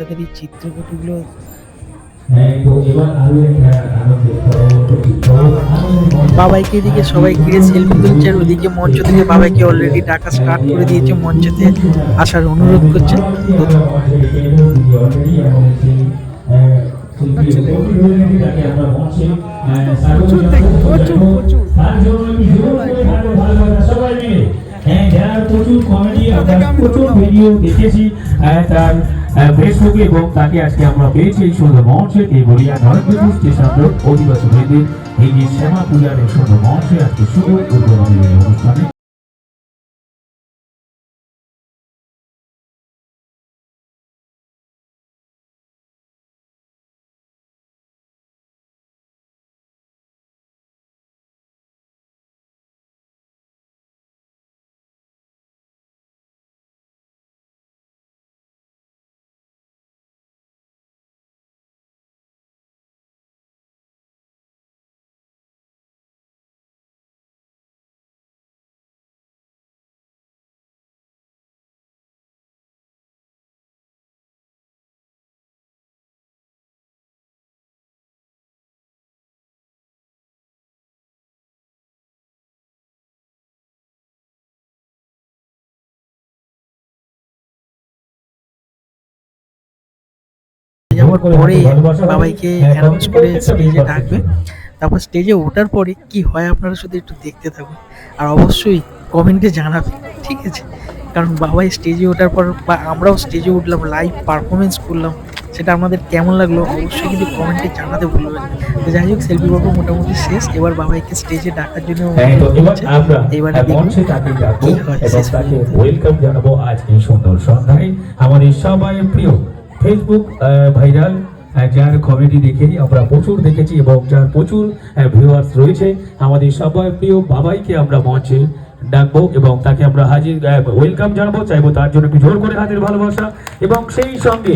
তাদের এই চিত্রকটগুলো বাবাইকে এদিকে সবাই ঘিরে সেলফি তুলছে আর ওদিকে মঞ্চ থেকে বাবাইকে অলরেডি ডাকা স্টার্ট করে দিয়েছে মঞ্চেতে আসার অনুরোধ করছে প্রচুর। হ্যাঁ, কমেডি আমরা প্রচুর ভিডিও দেখেছি তার ফেসবুকে এবং তাকে আজকে আমরা পেয়েছি এই সুন্দর মঞ্চে বলিয়া নরেন্দ্রপুর স্টেশন রোড অধিবাসী মেয়েদের এই যে শ্যামা পূজার এই সুন্দর মঞ্চে আজকে শুভ উদ্বোধনের অনুষ্ঠানে। পরে বাবাইকে অ্যানাউন্স করে স্টেজে ডাকবে তারপর স্টেজে ওঠার পরে কি হয় আপনারা শুধু একটু দেখতে থাকুন। আর অবশ্যই কমেন্টে জানাবেন ঠিক আছে? কারণ বাবাই স্টেজে ওঠার পর বা আমরাও স্টেজে উঠলাম লাইভ পারফরমেন্স করলাম। সেটা আমাদের কেমন লাগল অবশ্যই কিন্তু কমেন্টে জানাতে ভুলবেন না। তো যাই হোক সেলফি পর্ব মোটামুটি শেষ। এবার বাবাইকে স্টেজে ডাকার জন্য হ্যাঁ, এবার। ওয়েলকাম জানাব সুন্দর সন্ধ্যায়। আমাদের সবাই প্রিয় ফেসবুক ভাইরাল যার কমেডি দেখেই আমরা প্রচুর দেখেছি এবং যার প্রচুর ভিউয়ার্স রয়েছে, আমাদের সবাই প্রিয় বাবাইকে আমরা মঞ্চে ডাকবো এবং তাকে আমরা হাজির ওয়েলকাম জানাব। চাইব তার জন্য একটু জোর করে হাতের ভালোবাসা এবং সেই সঙ্গে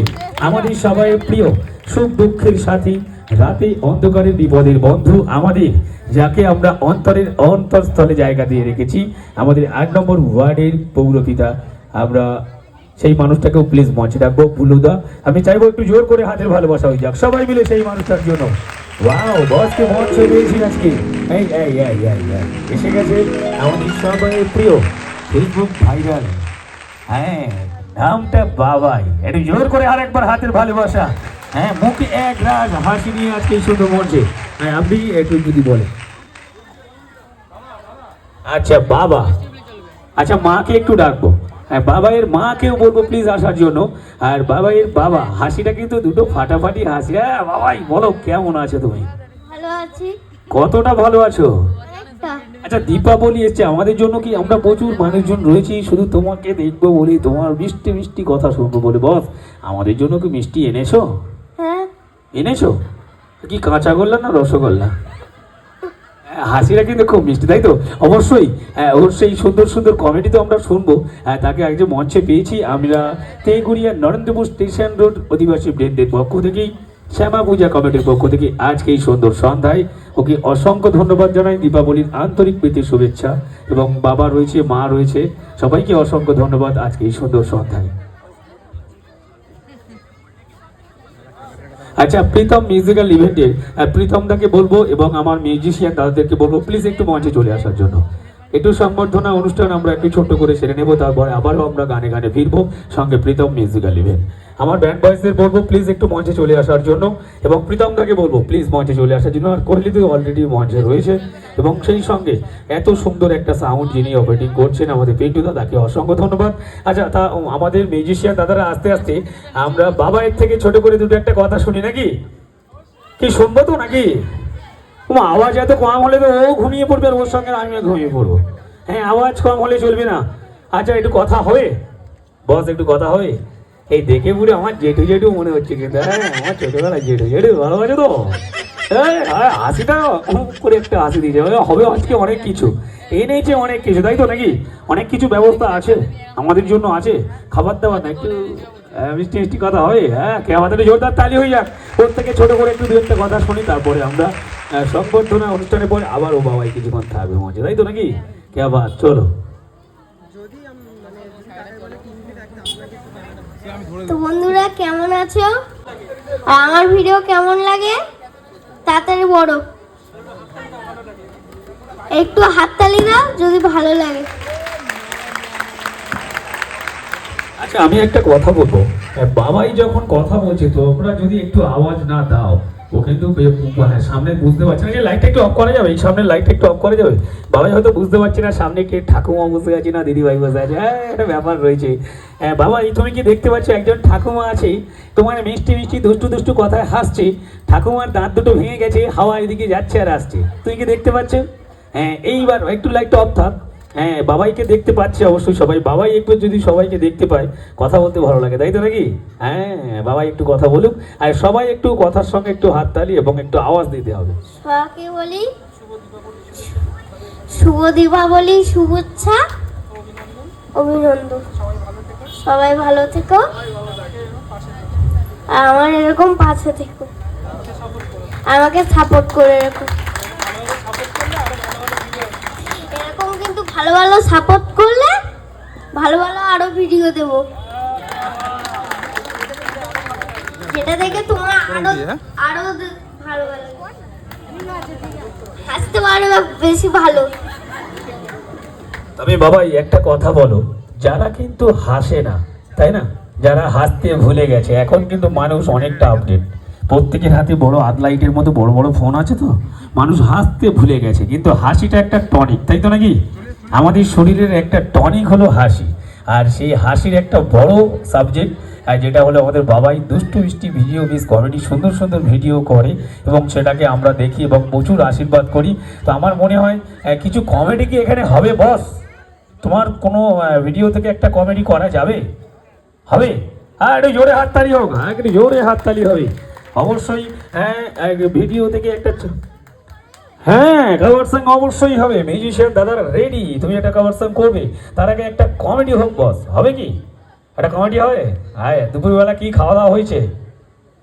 আমাদের সবাই প্রিয় সুখ দুঃখের সাথী, রাতে অন্ধকারে বিপদের বন্ধু আমাদের, যাকে আমরা অন্তরের অন্তরস্থলে জায়গা দিয়ে রেখেছি। আমাদের আট নম্বর ওয়ার্ডের পৌরপিতা, আমরা সেই মানুষটাকেও প্লিজ মঞ্চে রাখব বুলুদা আমি চাইব একটু জোর করে হাতের ভালোবাসা হয়ে যাক। সবাই মিলে সেই মানুষটার জন্য। ওয়াও বসকে মঞ্চে পেয়েছি আজকে। এই এই এই এই। এসে গেছে আমাদের সবাই প্রিয় ফেসবুক ভাইরাল হ্যাঁ নামটা বাবাই। একটু জোর করে আরেকবার হাতের ভালোবাসা। হ্যাঁ মুখে এক রাগ, হাসি নিয়ে আজকে সুন্দর মঞ্চে হ্যাঁ আপনি একটু যদি বলেন। আচ্ছা বাবা। আচ্ছা মাকে একটু ডাকবো। বাবাইয়ের মাকেও বলব প্লিজ আসার জন্য। আর বাবাইয়ের বাবা হাসিটা কিন্তু দুটো ফাটাফাটি হাসি। হ্যাঁ বাবাই বলো কেমন আছো তুমি? ভালো আছি। কতটা ভালো আছো? আচ্ছা দীপাবলি এসছে আমাদের জন্য কি আমরা প্রচুর মানুষজন রয়েছি? শুধু তোমাকে দেখব বলি তোমার মিষ্টি মিষ্টি কথা শুনব বলে। বস আমাদের জন্য কি মিষ্টি এনেছো? হ্যাঁ। এনেছো? কি কাঁচা গোল্লা না রসগোল্লা? হাসিটা কিন্তু খুব মিষ্টি, তাই তো? অবশ্যই সেই সুন্দর সুন্দর কমেডি তো আমরা শুনব। তাকে একজন মঞ্চে পেয়েছি, আমরা তেগুড়িয়া নরেন্দ্রপুর স্টেশন রোড অধিবাসী ব্রেনদের পক্ষ থেকেই, শ্যামা পূজা কমিটির পক্ষ থেকে আজকে এই সুন্দর সন্ধ্যায় ওকে অসংখ্য ধন্যবাদ জানাই দীপাবলির আন্তরিক প্রীতি, শুভেচ্ছা এবং বাবা রয়েছে, মা রয়েছে, সবাইকে অসংখ্য ধন্যবাদ আজকে এই সুন্দর সন্ধ্যায়। আচ্ছা প্রীতম মিউজিক্যাল ইভেন্টে প্রীতম দাকে বলব এবং আমার মিউজিশিয়ান দাদাদেরকে বলব প্লিজ একটু মঞ্চে চলে আসার জন্য। একটু সম্বর্ধনা অনুষ্ঠান আমরা একটু ছোট্ট করে সেরে নেব, তারপরে আবারও আমরা গানে গানে ফিরবো, সঙ্গে প্রীতম মিউজিক্যাল ইভেন্ট আমার ব্যান্ড বয়েসদের বলব প্লিজ একটু মঞ্চে চলে আসার জন্য এবং প্রীতম দাকে বলব প্লিজ মঞ্চে চলে আসার জন্য। আর কোহলি তো অলরেডি মঞ্চে রয়েছে এবং সেই সঙ্গে এত সুন্দর একটা সাউন্ড যিনি অপারেটিং করছেন আমাদের পিন্টু দা, তাকে অসংখ্য ধন্যবাদ। আচ্ছা তা আমাদের মিউজিশিয়ান দাদারা আস্তে আস্তে, আমরা বাবা এর থেকে ছোট করে দুটো একটা কথা শুনি নাকি? কি শুনব তো নাকি? আওয়াজ এত কম হলে তো ও ঘুমিয়ে পড়বে আর ওর সঙ্গে আমিও ঘুমিয়ে পড়ব। হ্যাঁ আওয়াজ কম হলে চলবে না। আচ্ছা একটু কথা হবে বস, একটু কথা হবে এই দেখে পুরো আমার জেঠু জেঠু মনে হচ্ছে কিন্তু হ্যাঁ আমার ছোটবেলা জেঠু জেঠু ভালো আছে তো। হ্যাঁ আর হাসিটা করে একটা হাসি দিয়েছে। হবে আজকে অনেক কিছু। এনেছে অনেক কিছু, তাই তো নাকি? অনেক কিছু ব্যবস্থা আছে, আমাদের জন্য আছে। খাবার দাবার না, একটু মিষ্টি মিষ্টি কথা হয় হ্যাঁ আমাদের জোরদার তালি হয়ে যাক। ওর থেকে ছোট করে একটু দু একটা কথা শুনি, তারপরে আমরা সংবর্ধনা অনুষ্ঠানের পরে আবার ও বাবাই কিছুক্ষণ থাকবে মঞ্চে, তাই তো নাকি? কে আবার? চলো। তো বন্ধুরা কেমন আছো? আর আমার ভিডিও কেমন লাগে? তাড়াতাড়ি বড় একটু হাততালি দাও যদি ভালো লাগে। আচ্ছা আমি একটা কথা বলব। বাবাই যখন কথা বলছে তোমরা যদি একটু আওয়াজ না দাও ও কিন্তু হ্যাঁ, সামনে বুঝতে পারছে না যে লাইটটা একটু অফ করা যাবে। এই সামনে লাইটটা একটু অফ করা যাবে। বাবাই হয়তো বুঝতে পারছে না সামনে কে ঠাকুমা বসে আছে না দিদিভাই বসে আছে। হ্যাঁ একটা ব্যাপার রয়েছে। হ্যাঁ বাবা এই তুমি কি দেখতে পাচ্ছ একজন ঠাকুমা আছে? তোমার মিষ্টি মিষ্টি দুষ্টু দুষ্টু কথায় হাসছে। ঠাকুমার দাঁত দুটো ভেঙে গেছে হাওয়া এদিকে যাচ্ছে আর আসছে। তুই কি দেখতে পাচ্ছ? হ্যাঁ এইবার একটু লাইটটা অফ থাক। হ্যাঁ বাবাইকে দেখতে পাচ্ছে অবশ্যই সবাই। বাবাই একটু যদি সবাইকে দেখতে পায়, কথা বলতে ভালো লাগে, তাই তো নাকি? হ্যাঁ বাবাই একটু কথা বলুক। আর সবাই একটু কথার সঙ্গে একটু হাততালি এবং একটু আওয়াজ দিতে হবে। বলি, শুভ দীপাবলি, শুভেচ্ছা, অভিনন্দন। সবাই ভালো থেকো। আর আমার এরকম পাশে থেকো। আমাকে সাপোর্ট করে রেখো এরকম কিন্তু ভালো ভালো সাপোর্ট করলে ভালো ভালো আরও ভিডিও দেব। যেটা দেখে তোমার আরও আরও ভালো ভালো। হাসতে পারবে বেশি ভালো। তবে বাবাই একটা কথা বলো যারা কিন্তু হাসে না তাই না? যারা হাসতে ভুলে গেছে এখন কিন্তু মানুষ অনেকটা আপডেট প্রত্যেকের হাতে বড় আধ লাইটের মতো বড় বড় ফোন আছে তো? মানুষ হাসতে ভুলে গেছে কিন্তু হাসিটা একটা টনিক তাই তো নাকি? আমাদের শরীরের একটা টনিক হলো হাসি। আর সেই হাসির একটা বড় সাবজেক্ট যেটা হলো আমাদের বাবাই দুষ্টু মিষ্টি ভিডিও বেশ কমেডি সুন্দর সুন্দর ভিডিও করে এবং সেটাকে আমরা দেখি এবং প্রচুর আশীর্বাদ করি। তো আমার মনে হয় কিছু কমেডি কি এখানে হবে বস তোমার কোনো ভিডিও থেকে একটা কমেডি করা যাবে? হবে? হ্যাঁ একটু জোরে হাততালি হোক। হ্যাঁ একটু জোরে হাততালি হবে। অবশ্যই হ্যাঁ ভিডিও থেকে একটা হ্যাঁ কাভার সং অবশ্যই হবে। মিউজিশিয়ান দাদারা রেডি তুমি একটা কাভার সং করবে। তার আগে একটা কমেডি হোক বস হবে কি? একটা কমেডি হবে? হ্যাঁ দুপুরবেলা কি খাওয়া দাওয়া হয়েছে?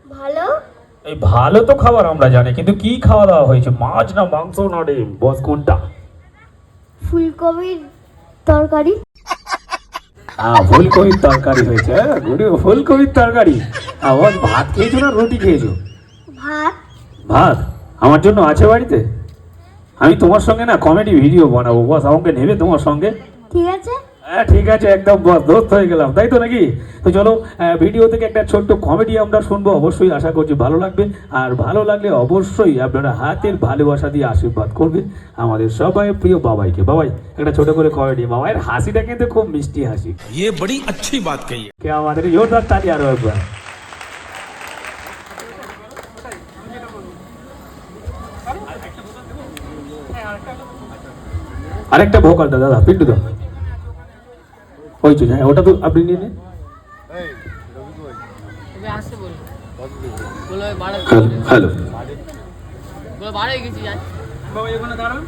ভালো। এই ভালো তো খাবার আমরা জানি কিন্তু কি খাওয়া দাওয়া হয়েছে? মাছ না মাংস না ডিম? বস কোনটা? ফুলকপির তরকারি। হ্যাঁ ফুলকপির তরকারি হয়েছে হ্যাঁ গুড ফুলকপির তরকারি। হ্যাঁ ভাত খেয়েছো না রুটি খেয়েছো? ভাত। ভাত? আমার জন্য আছে বাড়িতে? আমি তোমার সঙ্গে না কমেডি ভিডিও বানাবো বস আমাকে নেবে তোমার সঙ্গে ঠিক আছে হ্যাঁ ঠিক আছে একদম বস দোস্ত হয়ে গেলাম তাই তো নাকি তো চলো আহ, ভিডিও থেকে একটা ছোট্ট কমেডি আমরা শুনবো অবশ্যই আশা করছি ভালো লাগবে আর ভালো লাগলে অবশ্যই আপনারা হাতের ভালোবাসা দিয়ে আশীর্বাদ করবেন আমাদের সবাই প্রিয় বাবাইকে বাবাই একটা ছোট করে কমেডি বাবাইয়ের হাসিটা কিন্তু খুব মিষ্টি হাসি ये बड़ी अच्छी बात कही है কে আমাদের জোরদার তালি আরো একবার আরেকটা ভোকাল দা দাদা, পিন্টু দা ওই তো হ্যাঁ ওটা তো আপনি নিয়ে নিন। হ্যালো দাঁড়ান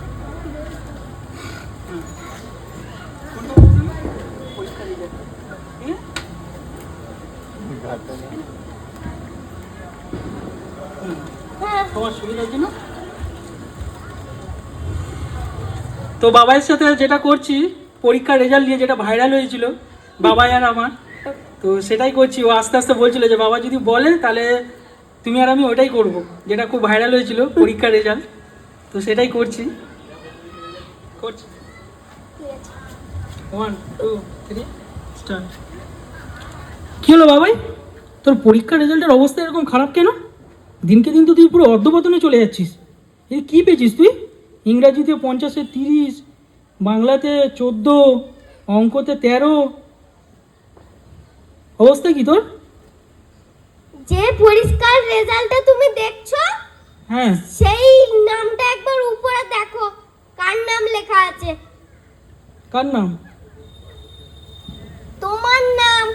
তোমার সুবিধার জন্য? তো বাবাইয়ের সাথে যেটা করছি, পরীক্ষার রেজাল্ট নিয়ে যেটা ভাইরাল হয়েছিল, বাবাই আর আমার, তো সেটাই করছি। ও আস্তে আস্তে বলছিল যে, বাবা যদি বলে, তাহলে তুমি আর আমি ওটাই করব। যেটা খুব ভাইরাল হয়েছিল, পরীক্ষার রেজাল্ট তো সেটাই করছি। করছি। ওয়ান টু থ্রি স্টার্ট কী হলো বাবাই? তোর পরীক্ষার রেজাল্টের অবস্থা এরকম খারাপ কেন? দিনকে দিন তো তুই পুরো অর্ধপতনে চলে যাচ্ছিস। এই কী পেয়েছিস তুই? ইংরাজিতে পঞ্চাশে তিরিশ বাংলাতে চোদ্দ অঙ্কতে তেরো। অবস্থা কি তোর? যে পরিষ্কার রেজাল্টটা তুমি দেখছ হ্যাঁ সেই নামটা একবার উপরে দেখো কার নাম লেখা আছে কার নাম তোমার নাম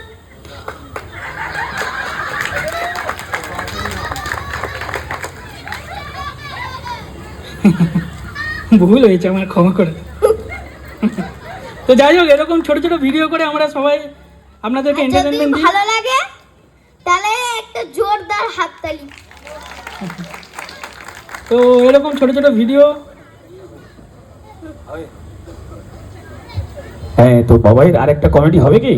ভুল হয়েছে আমার ক্ষমা করে তো যাই হোক এরকম ছোট ছোট ভিডিও করে আমরা সবাই আপনাদেরকে আর এন্টারটেনমেন্ট দিই। ভালো লাগে তাহলে একটা জোরদার হাততালি। তো এরকম ছোট ছোট ভিডিও হ্যাঁ তো বাবাইয়ের আরেকটা কমেডি হবে কি?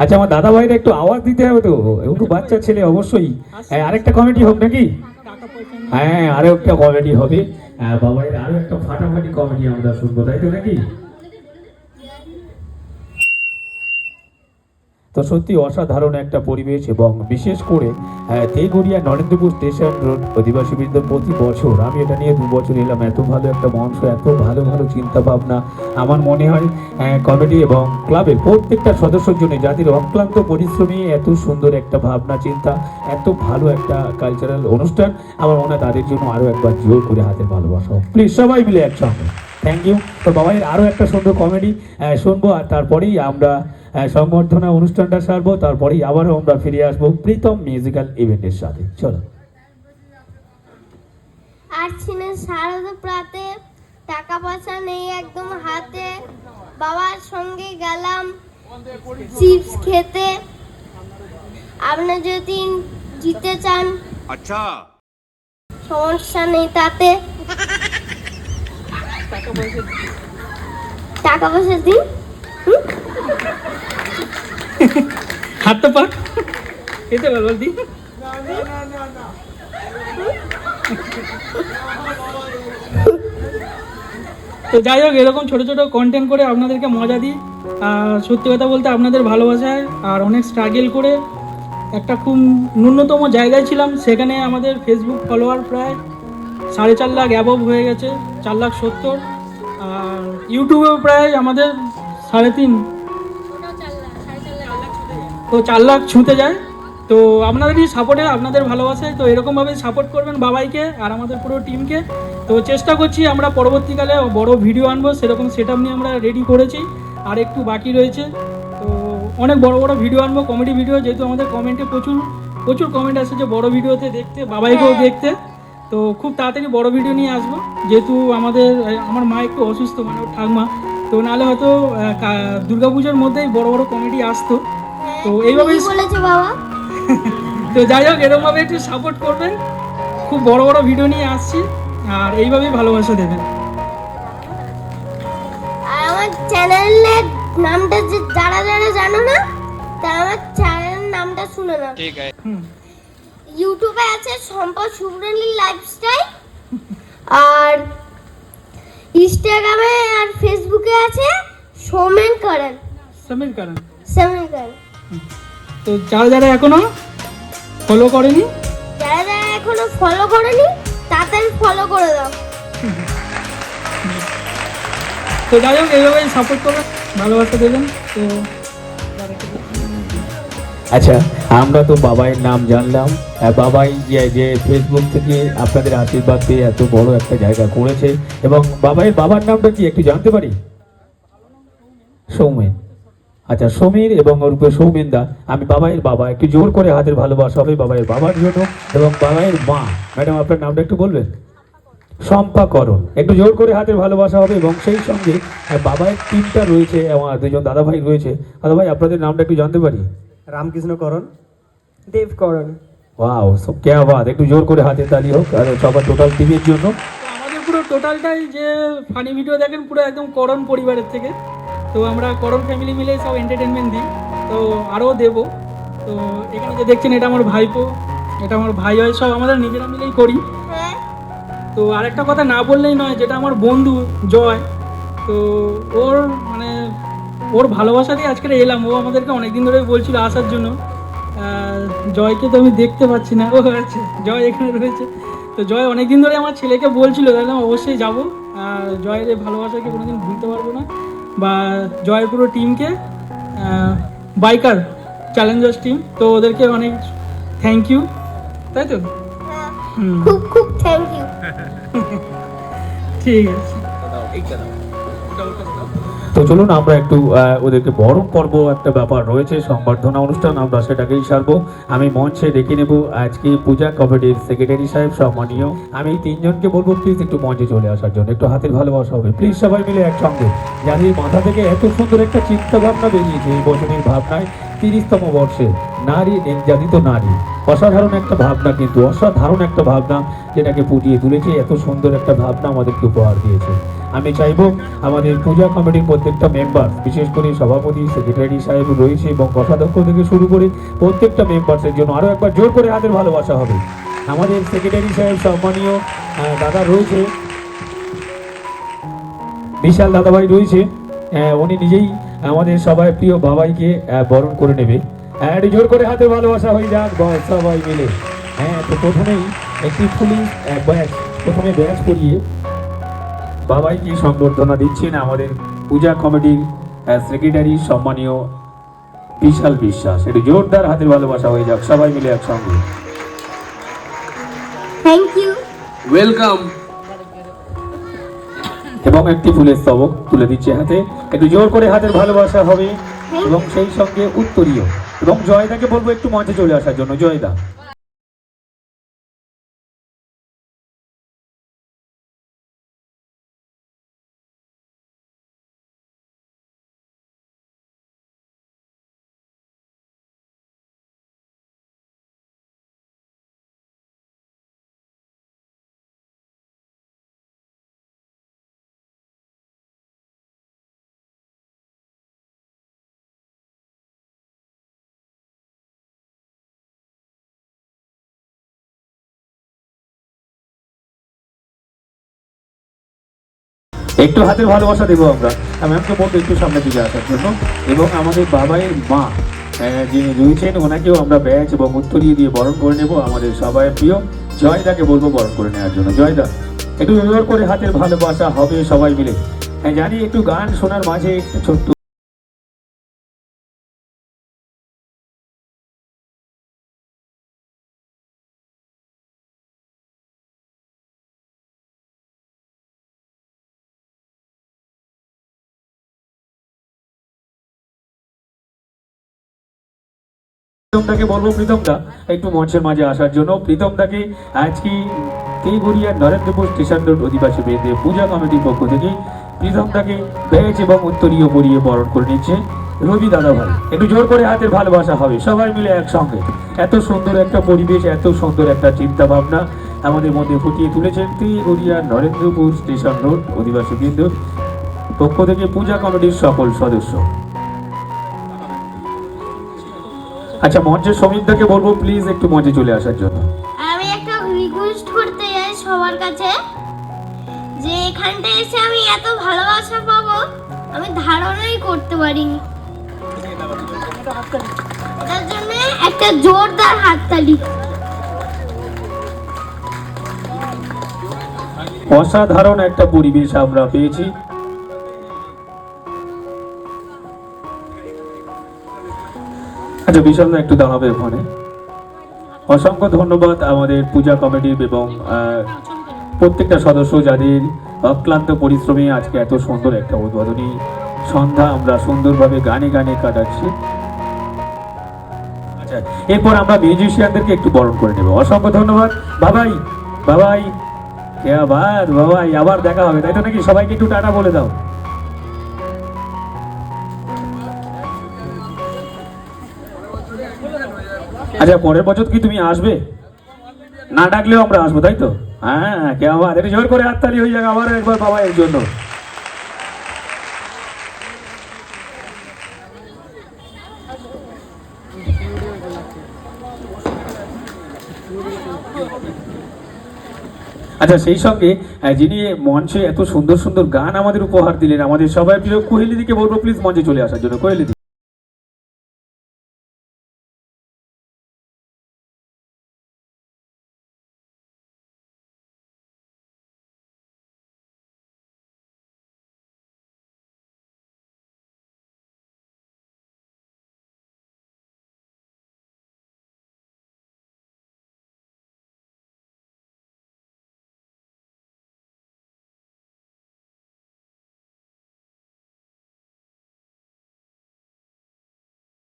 আচ্ছা আমার দাদা ভাইরা একটু আওয়াজ দিতে হবে তো। একটু বাচ্চা ছেলে অবশ্যই। হ্যাঁ, আরেকটা কমেডি হোক নাকি? হ্যাঁ আরও একটা কমেডি হবে। বাবাইয়ের আরও একটা ফাটাফাটি কমেডি আমরা শুনব তাই তো নাকি? তো সত্যি অসাধারণ একটা পরিবেশ এবং বিশেষ করে আহ, তেঘরিয়া নরেন্দ্রপুর স্টেশন রোড অধিবাসী বৃন্দ প্রতি বছর আমি এটা নিয়ে দু বছর এলাম এত ভালো একটা মঞ্চ এত ভালো ভালো চিন্তা ভাবনা আমার মনে হয় কমিটি এবং ক্লাবের প্রত্যেকটা সদস্যের জন্য যাদের অক্লান্ত পরিশ্রমী এত সুন্দর একটা ভাবনা চিন্তা এত ভালো একটা কালচারাল অনুষ্ঠান আমার মনে হয় তাদের জন্য আরও একবার জোর করে হাতের ভালোবাসা প্লিজ সবাই মিলে একসঙ্গে। থ্যাংক ইউ তো বাবাইয়ের আরও একটা সুন্দর কমেডি শুনব আর তারপরেই আমরা হ্যাঁ, সম্বর্ধনা অনুষ্ঠানটা সারবো তারপরেই আবারও আমরা ফিরে আসব প্রীতম মিউজিক্যাল ইভেন্টের সাথে। চলো। আসছিনে সারাদা প্রাতে টাকা পয়সা নেই একদম হাতে। বাবার সঙ্গে গেলাম চিপস খেতে। আপনি যদি জিতে চান। আচ্ছা। সমস্যা নেই তাতে। টাকা পয়সা দিন। হাত পাক। খেতে পারব দি তো যাই হোক, এরকম ছোটো ছোটো কন্টেন্ট করে আপনাদেরকে মজা দিই। সত্যি কথা বলতে আপনাদের ভালোবাসায় আর অনেক স্ট্রাগল করে একটা খুব ন্যূনতম জায়গায় ছিলাম। সেখানে আমাদের ফেসবুক ফলোয়ার প্রায় সাড়ে চার লাখ অ্যাবভ হয়ে গেছে, চার লাখ সত্তর। আর ইউটিউবেও প্রায় আমাদের সাড়ে তিন তো চার লাখ ছুঁতে যায়। তো আপনাদেরই সাপোর্টে আপনাদের ভালোবাসায় তো এরকমভাবে সাপোর্ট করবেন বাবাইকে আর আমাদের পুরো টিমকে তো চেষ্টা করছি আমরা পরবর্তীকালে বড় ভিডিও আনব সেরকম সেট নিয়ে আমরা রেডি করেছি। আর একটু বাকি রয়েছে। তো অনেক বড় বড় ভিডিও আনব কমেডি ভিডিও যেহেতু আমাদের কমেন্টে প্রচুর প্রচুর কমেন্ট আসে যে বড় ভিডিওতে দেখতে বাবাইকেও দেখতে। তো খুব তাড়াতাড়ি বড় ভিডিও নিয়ে আসব। যেহেতু আমাদের আমার মা একটু অসুস্থ মানে ঠাকমা। তো নাহলে হয়তো দুর্গাপুজোর মধ্যেই বড় বড় কমেডি আসতো। তো এইভাবেই কি বলেছে বাবা। তো যাই হোক এরকমভাবে একটু সাপোর্ট করবেন। খুব বড় বড় ভিডিও নিয়ে আসছি আর এইভাবেই ভালোবাসা দেবেন। আর আমার চ্যানেলের নামটা যে যারা যারা জানো না তা আমার চ্যানেলের নামটা শুনে না। হুম। ইউটিউবে আছে সম্পদ সুব্রনী লাইফস্টাইল আর ইনস্টাগ্রামে আর ফেসবুকে আছে সৌমেন করেন। সমীর কারণ সৌমেন করেন। তো যারা যারা এখনও ফলো করেনি? যারা যারা এখনও ফলো করেনি তাড়াতাড়ি ফলো করে দাও। তো যাই হোক এইভাবেই সাপোর্ট করবেন ভালোবাসা দেবেন তো আচ্ছা আমরা তো বাবাইয়ের নাম জানলাম। আর বাবাই যে যে ফেসবুক থেকে আপনাদের আশীর্বাদ পেয়ে এত বড় একটা জায়গা করেছে এবং বাবাইয়ের বাবার নামটা কি একটু জানতে পারি? সৌমেন। আচ্ছা সমীর এবং ওর উপরে সৌমেন দা আমি বাবাইয়ের বাবা একটু জোর করে হাতের ভালোবাসা হবে বাবাইয়ের বাবার জন্য এবং বাবাইয়ের মা। ম্যাডাম আপনার নামটা একটু বলবেন? সম্পাকরণ একটু জোর করে হাতের ভালোবাসা হবে এবং সেই সঙ্গে বাবাইয়ের টিমটা রয়েছে আমার দুজন দাদাভাই রয়েছে। দাদাভাই আপনাদের নামটা একটু জানতে পারি? রামকৃষ্ণ করণ দেব করণ। ওয়াও সব কে বাত। একটু জোর করে হাতে তালি হোক আর সবার টোটাল টিমের জন্য। আমাদের পুরো টোটালটাই যে ফানি ভিডিও দেখেন পুরো একদম করণ পরিবারের থেকে। তো আমরা করণ ফ্যামিলি মিলে সব এন্টারটেনমেন্ট দিই। তো আরও দেবো। তো এখানে যে দেখছেন এটা আমার ভাইপো এটা আমার ভাই হয় সব আমাদের নিজেরা মিলেই করি। হ্যাঁ। তো আরেকটা কথা না বললেই নয় যেটা আমার বন্ধু জয় তো ওর মানে ওর ভালোবাসা দিয়ে আজকে এলাম। ও আমাদেরকে অনেকদিন ধরে বলছিল আসার জন্য। জয়কে তো আমি দেখতে পাচ্ছি না। ও আচ্ছা জয় এখানে রয়েছে। তো জয় অনেকদিন ধরে আমার ছেলেকে বলছিল তাহলে আমি অবশ্যই যাব। আর জয়ের এই ভালোবাসাকে কোনোদিন ভুলতে পারব না। বা জয়ের পুরো টিমকে বাইকার চ্যালেঞ্জার্স টিম তো ওদেরকে অনেক থ্যাংক ইউ তাই তো? হ্যাঁ খুব খুব থ্যাংক ইউ ঠিক আছে। তো চলুন আমরা একটু ওদেরকে বরণ পর্ব একটা ব্যাপার রয়েছে, সংবর্ধনা অনুষ্ঠান, আমরা সেটাকেই সারবো। আমি মঞ্চে ডেকে নেব আজকে পূজা কমিটির সেক্রেটারি সাহেব, সম্মানীয়। আমি তিনজনকে বলব প্লিজ একটু মঞ্চে চলে আসার জন্য, একটু হাতের ভালোবাসা হবে। প্লিজ সবাই মিলে একসঙ্গে যাদের মাথা থেকে এত সুন্দর একটা চিন্তা ভাবনা বেরিয়েছে এই বছরের ভাবনায়, তিরিশতম বর্ষে, নারী নির্যাতিত নারী। অসাধারণ একটা ভাবনা কিন্তু, অসাধারণ একটা ভাবনা যেটাকে ফুটিয়ে তুলেছে, এত সুন্দর একটা ভাবনা আমাদেরকে উপহার দিয়েছে। আমি চাইব আমাদের পূজা কমিটির প্রত্যেকটা মেম্বার বিশেষ করে সভাপতি সেক্রেটারি সাহেব রয়েছে এবং কোষাধ্যক্ষ থেকে শুরু করে প্রত্যেকটা মেম্বার্সের জন্য আরও একবার জোর করে হাতের ভালোবাসা হবে। আমাদের সেক্রেটারি সাহেব সম্মানীয় দাদা রয়েছে। বিশাল দাদাভাই রয়েছে। উনি নিজেই আমাদের সবাই প্রিয় বাবাইকে বরণ করে নেবে। একটু জোর করে হাতে ভালোবাসা হয়ে যাক সবাই মিলে। হ্যাঁ তো প্রথমেই একটি পুলিশ ব্যাচ প্রথমে ব্যাচ পরিয়ে বাবাইকে সংবর্ধনা দিচ্ছেন আমাদের পূজা কমিটির সেক্রেটারি সম্মানীয় বিশাল বিশ্বাস। একটু জোরদার হাতের ভালোবাসা হয়ে যাক সবাই মিলে একসঙ্গে। ওয়েলকাম এবং একটি ফুলের স্তবক তুলে দিচ্ছে হাতে। একটু জোর করে হাতের ভালোবাসা হবে এবং সেই সঙ্গে উত্তরীয়। এবং জয়দাকে বলব একটু মঞ্চে চলে আসার জন্য। জয়দা। একটু হাতের ভালোবাসা দেবো আমরা। ম্যামকে বলব একটু সামনে দিকে আসার জন্য। এবং আমাদের বাবাই মা যিনি রয়েছেন, ওনাকেও আমরা ব্যাচ এবং উত্তরিয়ে দিয়ে বরণ করে নেব। আমাদের সবাই প্রিয়। জয়দাকে বলব বরণ করে নেওয়ার জন্য। জয়দা, একটু জোর করে হাতের ভালোবাসা হবে সবাই মিলে। হ্যাঁ জানি একটু গান শোনার মাঝে একটু ছোট্ট প্রীতমদাকে বলব, প্রীতমদা, একটু মঞ্চের মাঝে আসার জন্য। প্রীতমদাকে আজকে তেগুড়িয়ার নরেন্দ্রপুর স্টেশন রোড অধিবাসী বেদে পূজা কমিটির পক্ষ থেকে প্রীতমদাকে ব্যাচ এবং উত্তরীয় পরিয়ে বরণ করে নিচ্ছে রবি দাদা ভাই। একটু জোর করে হাতের ভালোবাসা হবে, সবাই মিলে একসঙ্গে। এত সুন্দর একটা পরিবেশ, এত সুন্দর একটা চিন্তা ভাবনা আমাদের মধ্যে ফুটিয়ে তুলেছেন তেগুড়িয়ার নরেন্দ্রপুর স্টেশন রোড অধিবাসী বৃন্দ পক্ষ থেকে পূজা কমিটির সকল সদস্য। আচ্ছা মঞ্চের সমিতদাকে বলব প্লিজ একটু মঞ্চে চলে আসার জন্য। আমি একটা রিকোয়েস্ট করতে চাই সবার কাছে। যে এখানটা এসে আমি এত ভালোবাসা পাবো আমি ধারণাই করতে পারিনি। এটার জন্য একটা জোরদার হাততালি। অসাধারণ একটা পরিবেশ আমরা পেয়েছি। আচ্ছা বিশাল একটু দাঁড়াবে ওখানে? অসংখ্য ধন্যবাদ আমাদের পূজা কমিটির এবং প্রত্যেকটা সদস্য যাদের অক্লান্ত পরিশ্রমে আজকে এত সুন্দর একটা উদ্বোধনী সন্ধ্যা আমরা সুন্দরভাবে গানে গানে কাটাচ্ছি। আচ্ছা এরপর আমরা মিউজিশিয়ানদেরকে একটু বরণ করে নেব। অসংখ্য ধন্যবাদ। বাবাই বাবাই। আবার বাবাই, আবার দেখা হবে, তাই তো নাকি? সবাইকে একটু টাটা বলে দাও। আচ্ছা পরের বছর কি তুমি আসবে? না ডাকলেও আমরা আসব, তাই তো? হ্যাঁ কে আবার? একটু জোর করে হাততালি হয়ে যাক, আবার একবার বাবা এর জন্য। আচ্ছা সেই সঙ্গে যিনি মঞ্চে এত সুন্দর সুন্দর গান আমাদের উপহার দিলেন, আমাদের সবাই প্রিয় কোহেলিদিকে বলব প্লিজ মঞ্চে চলে আসার জন্য কোহেলিদি